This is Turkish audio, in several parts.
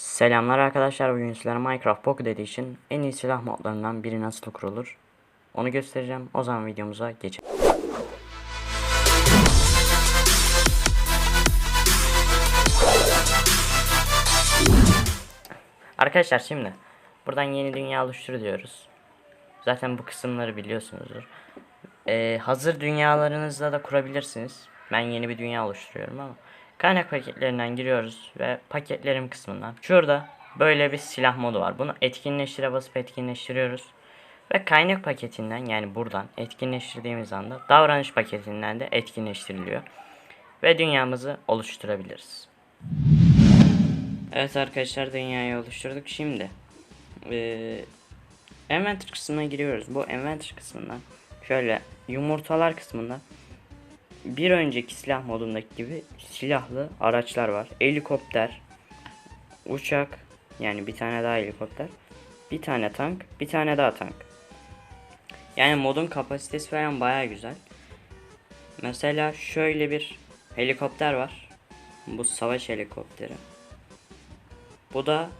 Selamlar arkadaşlar. Bugün sizlere Minecraft Pocket Edition en iyi silah modlarından biri nasıl kurulur onu göstereceğim. O zaman videomuza geçelim. Arkadaşlar şimdi buradan yeni dünya oluştur diyoruz. Zaten bu kısımları biliyorsunuzdur. Ee, hazır dünyalarınızda da kurabilirsiniz. Ben yeni bir dünya oluşturuyorum ama kaynak paketlerinden giriyoruz ve paketlerim kısmından şurada böyle bir silah modu var. Bunu etkinleştire basıp etkinleştiriyoruz. Ve kaynak paketinden yani buradan etkinleştirdiğimiz anda davranış paketinden de etkinleştiriliyor. Ve dünyamızı oluşturabiliriz. Evet arkadaşlar dünyayı oluşturduk. Şimdi eee Inventory kısmına giriyoruz. Bu Inventory kısmından şöyle yumurtalar kısmında bir önceki silah modundaki gibi silahlı araçlar var. Helikopter, uçak yani bir tane daha helikopter, bir tane tank, bir tane daha tank. Yani modun kapasitesi falan baya güzel. Mesela şöyle bir helikopter var. Bu savaş helikopteri. Bu da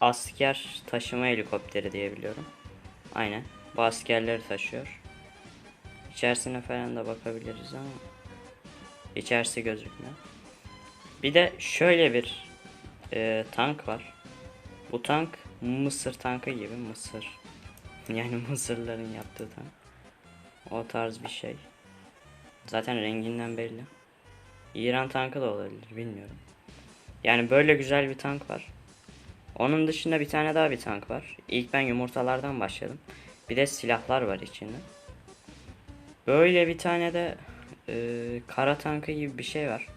asker taşıma helikopteri diye biliyorum. Aynen. Bu askerleri taşıyor. İçerisine falan da bakabiliriz ama içerisi gözükmüyor. Bir de şöyle bir e, tank var. Bu tank Mısır tankı gibi Mısır. Yani Mısırların yaptığı tank. O tarz bir şey. Zaten renginden belli. İran tankı da olabilir bilmiyorum. Yani böyle güzel bir tank var. Onun dışında bir tane daha bir tank var. İlk ben yumurtalardan başladım. Bir de silahlar var içinde. Böyle bir tane de e, kara tankı gibi bir şey var.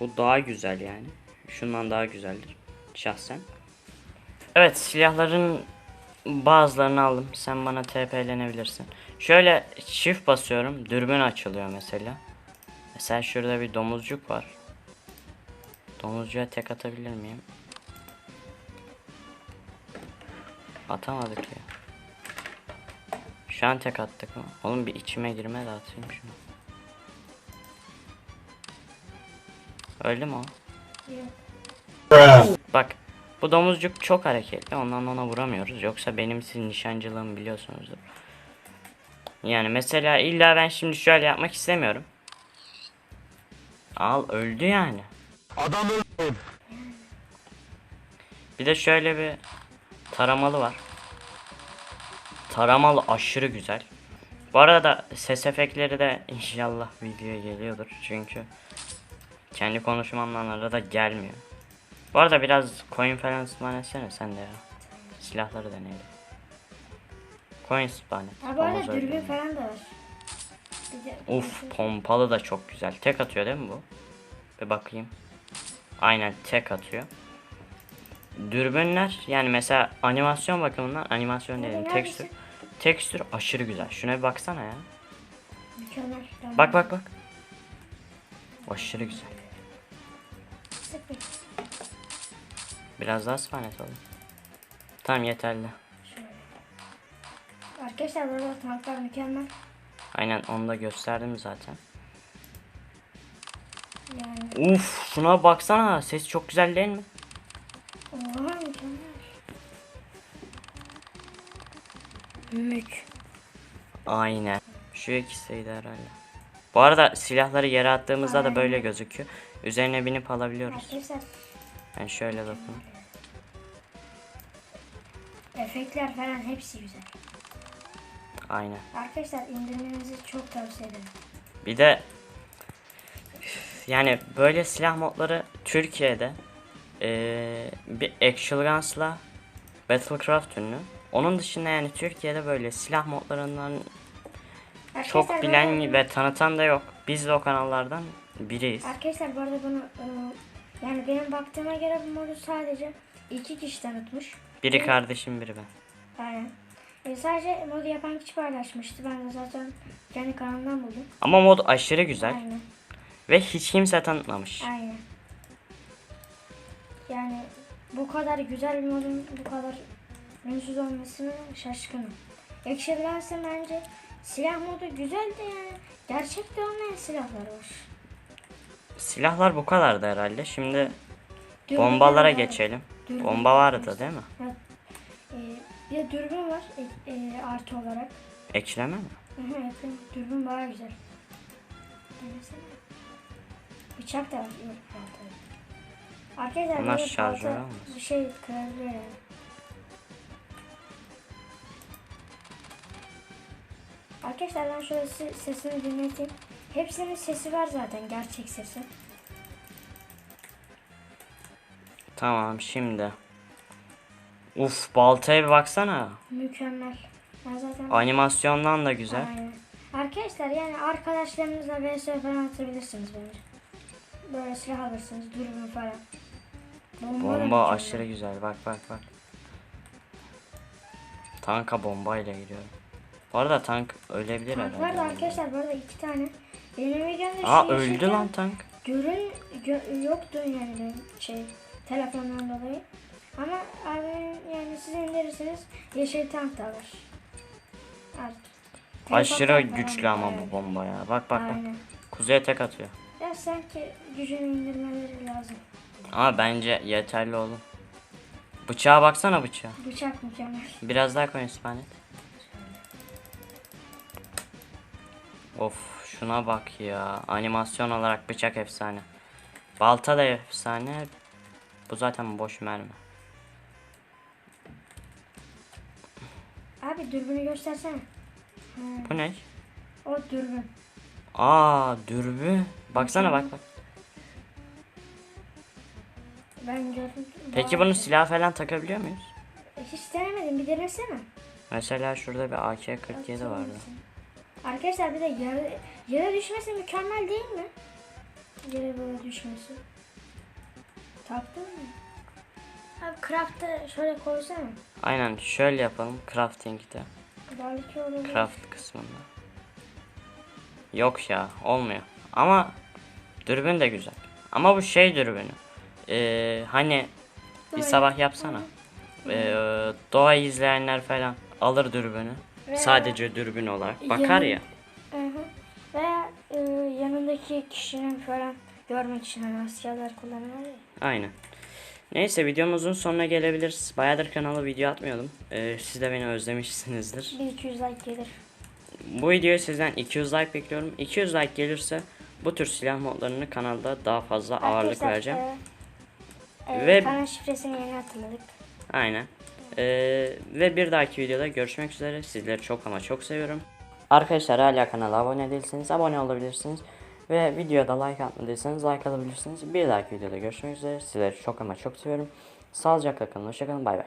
Bu daha güzel yani. Şundan daha güzeldir şahsen. Evet silahların bazılarını aldım. Sen bana TP'lenebilirsin. Şöyle çift basıyorum. Dürbün açılıyor mesela. Mesela şurada bir domuzcuk var. Domuzcuğa tek atabilir miyim? Atamadık ya. Şu an tek attık mı? Oğlum bir içime girme de atayım şunu. Öldü mü o? Bak bu domuzcuk çok hareketli ondan ona vuramıyoruz. Yoksa benim sizin nişancılığımı biliyorsunuzdur. Yani mesela illa ben şimdi şöyle yapmak istemiyorum. Al öldü yani. Adam öldü. Bir de şöyle bir taramalı var. Taramalı aşırı güzel. Bu arada ses efektleri de inşallah videoya geliyordur. Çünkü kendi konuşmamdan arada gelmiyor. Bu arada biraz coin falan spawn etsene sen de ya. Silahları deneyelim. Coin spawn et. Ha bu arada dürbün falan da var. Uf pompalı da çok güzel. Tek atıyor değil mi bu? Bir bakayım. Aynen tek atıyor. Dürbünler yani mesela animasyon bakımından animasyon dedim tekstür. hangisi? Tekstür aşırı güzel. Şuna bir baksana ya. Mükemmel. Bak bak bak. Aşırı güzel. Biraz daha spanet oğlum. Tamam yeterli. Arkadaşlar burada tanklar mükemmel. Aynen onu da gösterdim zaten. Yani Uf şuna baksana. Ses çok güzel değil mi? oha mükemmel. Mük. Aynen. Şu ikisiydi herhalde. Bu arada silahları yere attığımızda da Aynen. böyle gözüküyor. Üzerine binip alabiliyoruz. Arkadaşlar Ben şöyle dokun. Efektler falan hepsi güzel. Aynen. Arkadaşlar indirmenizi çok tavsiye ederim. Bir de yani böyle silah modları Türkiye'de eee, bir Actual Guns'la Battlecraft ünlü. Onun dışında yani Türkiye'de böyle silah modlarından çok Arkadaşlar bilen böyle- ve tanıtan da yok. Biz de o kanallardan biriyiz. Arkadaşlar bu arada bunu e, yani benim baktığıma göre bu modu sadece iki kişi tanıtmış. Biri kardeşim biri ben. Aynen. E, sadece modu yapan kişi paylaşmıştı. Ben de zaten kendi kanalımdan buldum. Ama mod aşırı güzel Aynen. ve hiç kimse tanıtmamış. Aynen. Yani bu kadar güzel bir modun bu kadar ünsüz olmasını şaşkınım. Ekşebilense bence silah modu güzel de yani gerçekte olmayan silahlar var. Silahlar bu kadardı herhalde. Şimdi Dürbün Bombalara var. geçelim. Dürbün. Bomba vardı değil mi? Ee, bir de dürbün var e, e, artı olarak. Ekleme mi? Hı hı, yapayım. Dürbün baya güzel. Denesene. Bıçak da var. Arkadaşlar Bunlar şarjör olmaz. Bir şey kırabiliyor yani. Arkadaşlar ben şöyle si- sesini dinleteyim. Hepsinin sesi var zaten gerçek sesi. Tamam şimdi. Uf baltaya bir baksana. Mükemmel. Ben zaten Animasyondan da güzel. Aynen. Arkadaşlar yani arkadaşlarınızla vs falan atabilirsiniz bence. Böyle silah alırsınız, dürbün falan. Bomba, Bomba aşırı güzel. Bak bak bak. Tanka bombayla giriyorum. Bu arada tank ölebilir Tank herhalde. var da arkadaşlar bu arada iki tane. Benim videomda Aa şey öldü lan tank. Görün gö- yoktu yani şey telefondan dolayı. Ama abi yani siz indirirseniz yeşil tank da var. Artık. Aşırı Telefon güçlü ama bu bomba ya. Bak bak bak. Aynen. Kuzeye tek atıyor. Ya sanki gücünü indirmeleri lazım. Ama bence yeterli oğlum. Bıçağa baksana bıçağa. Bıçak mükemmel. Biraz daha koy ispanet. Of şuna bak ya. Animasyon olarak bıçak efsane. Balta da efsane. Bu zaten boş mermi. Abi dürbünü göstersene. Ha, Bu ne? o dürbün. Aa dürbün. Baksana bak bak. Ben gördüm. Peki bunu silah falan takabiliyor muyuz? Hiç denemedim bir denesene. Mesela şurada bir AK-47 vardı. Arkadaşlar bir de yere, yere düşmesi mükemmel değil mi? Yere böyle düşmesi. Taktın mı? Abi craft'ta şöyle koysana. Aynen şöyle yapalım crafting'de. Belki olur. Craft kısmında. Yok ya olmuyor. Ama dürbün de güzel. Ama bu şey dürbünü. Ee, hani bir Böyle. sabah yapsana. Ee, doğa izleyenler falan alır dürbünü. Veya- Sadece dürbün olarak bakar Yanın- ya. Hı hı. Veya e, yanındaki kişinin falan görmek için hani askerler kullanıyor ya. Aynen. Neyse videomuzun sonuna gelebiliriz. Bayağıdır kanala video atmıyordum. Ee, siz de beni özlemişsinizdir. Bir 200 like gelir. Bu videoya sizden 200 like bekliyorum. 200 like gelirse bu tür silah modlarını kanalda daha fazla ağırlık Arkadaşlar, vereceğim. E, e, Ve- kanal şifresini yeni hatırladık. Aynen. Ee, ve bir dahaki videoda görüşmek üzere. Sizleri çok ama çok seviyorum. Arkadaşlar hala kanala abone değilseniz abone olabilirsiniz. Ve videoda like atmadıysanız like atabilirsiniz. Bir dahaki videoda görüşmek üzere. Sizleri çok ama çok seviyorum. Sağlıcakla kalın. Hoşçakalın. Bay bay.